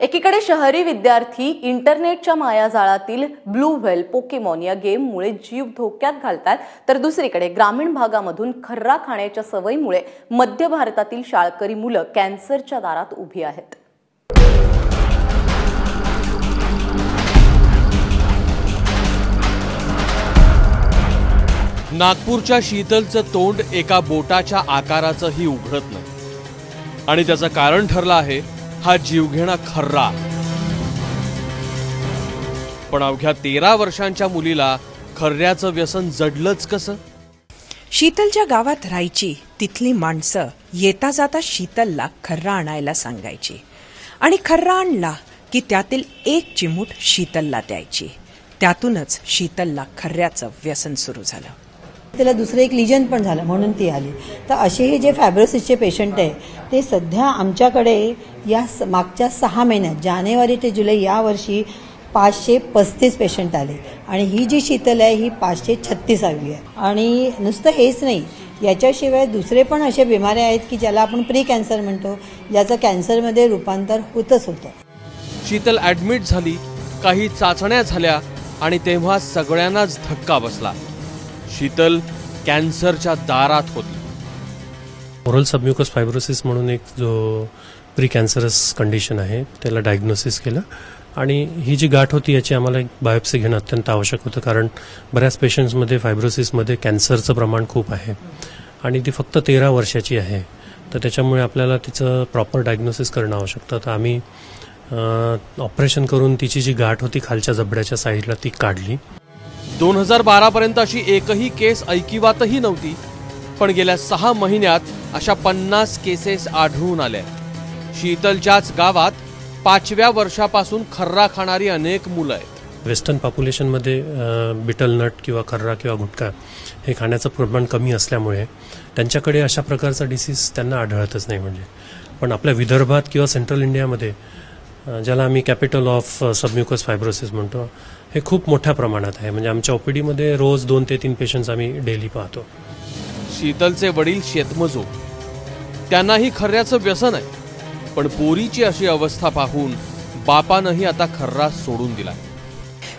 एकीकडे शहरी विद्यार्थी इंटरनेटच्या मायाजाळातील ब्लू व्हेल पोकेमॉन या गेममुळे जीव धोक्यात घालतात तर दुसरीकडे ग्रामीण भागामधून खर्रा खाण्याच्या सवयीमुळे मध्य भारतातील शाळकरी मुलं कॅन्सरच्या दारात उभी आहेत. नागपूरच्या शीतलचं तोंड एका बोटाच्या आकाराचंही उघडत नाही. आणि त्याचं कारण ठरलं आहे हा जीवघेणा खर्रा. पण अवघ्या तेरा वर्षांच्या मुलीला खर्ऱ्याचं व्यसन जडलंच कसं? शीतलच्या गावात राहायची तिथली माणसं येता जाता शीतलला खर्रा आणायला सांगायची. आणि खर्रा आणला की त्यातील एक चिमूट शीतलला द्यायची. त्यातूनच शीतलला खर्ऱ्याचं व्यसन सुरू झालं. तिला दुसरं एक लिजन पण झालं म्हणून ती आली. तर असे हे जे फॅब्रोसिसचे पेशंट आहे ते सध्या आमच्याकडे या स- मागच्या सहा महिन्यात जानेवारी ते जुलै या वर्षी पाचशे पस्तीस पेशंट आले. आणि ही जी शीतल आहे ही पाचशे छत्तीसावी आहे. आणि नुसतं हेच नाही याच्याशिवाय दुसरे पण असे बिमाऱ्या आहेत की ज्याला आपण प्री कॅन्सर म्हणतो ज्याचं कॅन्सरमध्ये रूपांतर होतच होतं. शीतल ॲडमिट झाली काही चाचण्या झाल्या आणि तेव्हा सगळ्यांनाच धक्का बसला. शीतल कॅन्सरच्या दारात होती. ओरल सबम्युकस फायब्रोसिस म्हणून एक जो प्री कॅन्सरस कंडिशन आहे त्याला डायग्नोसिस केलं. आणि ही जी गाठ होती याची आम्हाला एक बायोप्सी घेणं अत्यंत आवश्यक होतं कारण बऱ्याच पेशंट्समध्ये फायब्रोसिसमध्ये कॅन्सरचं प्रमाण खूप आहे. आणि ती फक्त तेरा वर्षाची आहे. तर त्याच्यामुळे आपल्याला तिचं प्रॉपर डायग्नोसिस करणं आवश्यक तर आम्ही ऑपरेशन करून तिची जी गाठ होती खालच्या जबड्याच्या साईडला ती काढली. दोन हजार बारा पर्यंत अशी एकही केस ऐकिवातही नव्हती. पण गेल्या सहा महिन्यात अशा पन्नास केसेस आढळून आल्या. शीतलच्याच गावात पाचव्या वर्षापासून खर्रा खाणारी अनेक मुलं आहेत. वेस्टर्न पॉप्युलेशनमध्ये बिटल नट किंवा खर्रा किंवा गुटखा हे खाण्याचं प्रमाण कमी असल्यामुळे त्यांच्याकडे अशा प्रकारचा डिसीज त्यांना आढळतच नाही म्हणजे. पण आपल्या विदर्भात किंवा सेंट्रल इंडियामध्ये ज्याला आम्ही कॅपिटल ऑफ सबम्युकस फायब्रोसिस म्हणतो. हे खूप मोठ्या प्रमाणात आहे. म्हणजे आमच्या ओपीडीमध्ये रोज दोन ते तीन पेशंट्स आम्ही डेली पाहतो. शीतलचे वडील शेतमजूर. त्यांनाही खर्ऱ्याचं व्यसन आहे. पण पोरीची अशी अवस्था पाहून बापानंही आता खर्रा सोडून दिला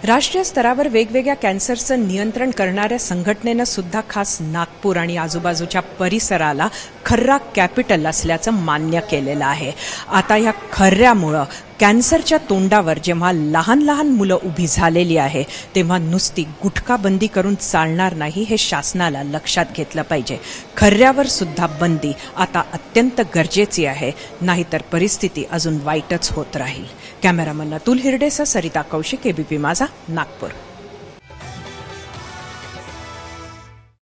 राष्ट्रीय स्तरावर वेगवेगळ्या कॅन्सरचं नियंत्रण करणाऱ्या संघटनेनं सुद्धा खास नागपूर आणि आजूबाजूच्या परिसराला खर्रा कॅपिटल असल्याचं मान्य केलेलं आहे. आता या खर्ऱ्यामुळं कॅन्सरच्या तोंडावर जेव्हा लहान लहान मुलं उभी झालेली आहे तेव्हा नुसती गुटखा बंदी करून चालणार नाही हे शासनाला लक्षात घेतलं पाहिजे. खर्ऱ्यावर सुद्धा बंदी आता अत्यंत गरजेची आहे नाहीतर परिस्थिती अजून वाईटच होत राहील. कॅमेरामन अतुल हिरडेसह सरिता कौशिक एबीपी माझा नागपूर.